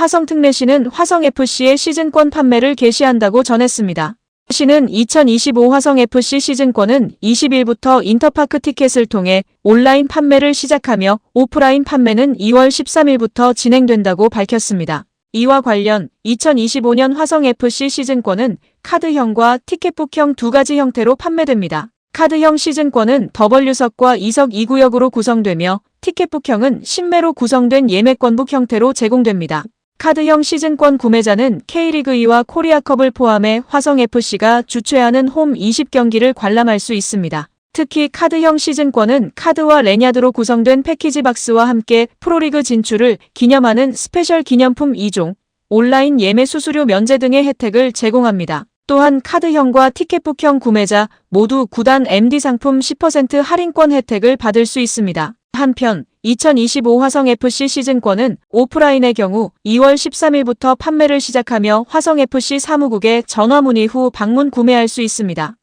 화성 특례시는 화성FC의 시즌권 판매를 개시한다고 전했습니다. 시는 2025 화성FC 시즌권은 20일부터 인터파크 티켓을 통해 온라인 판매를 시작하며 오프라인 판매는 2월 13일부터 진행된다고 밝혔습니다. 이와 관련 2025년 화성FC 시즌권은 카드형과 티켓북형 두 가지 형태로 판매됩니다. 카드형 시즌권은 W석과 2석 2구역으로 구성되며 티켓북형은 신매로 구성된 예매권북 형태로 제공됩니다. 카드형 시즌권 구매자는 K리그 2와 코리아컵을 포함해 화성FC가 주최하는 홈 20경기를 관람할 수 있습니다. 특히 카드형 시즌권은 카드와 레냐드로 구성된 패키지 박스와 함께 프로리그 진출을 기념하는 스페셜 기념품 2종, 온라인 예매 수수료 면제 등의 혜택을 제공합니다. 또한 카드형과 티켓북형 구매자 모두 구단 MD 상품 10% 할인권 혜택을 받을 수 있습니다. 한편 2025 화성FC 시즌권은 오프라인의 경우 2월 13일부터 판매를 시작하며 화성FC 사무국에 전화 문의 후 방문 구매할 수 있습니다.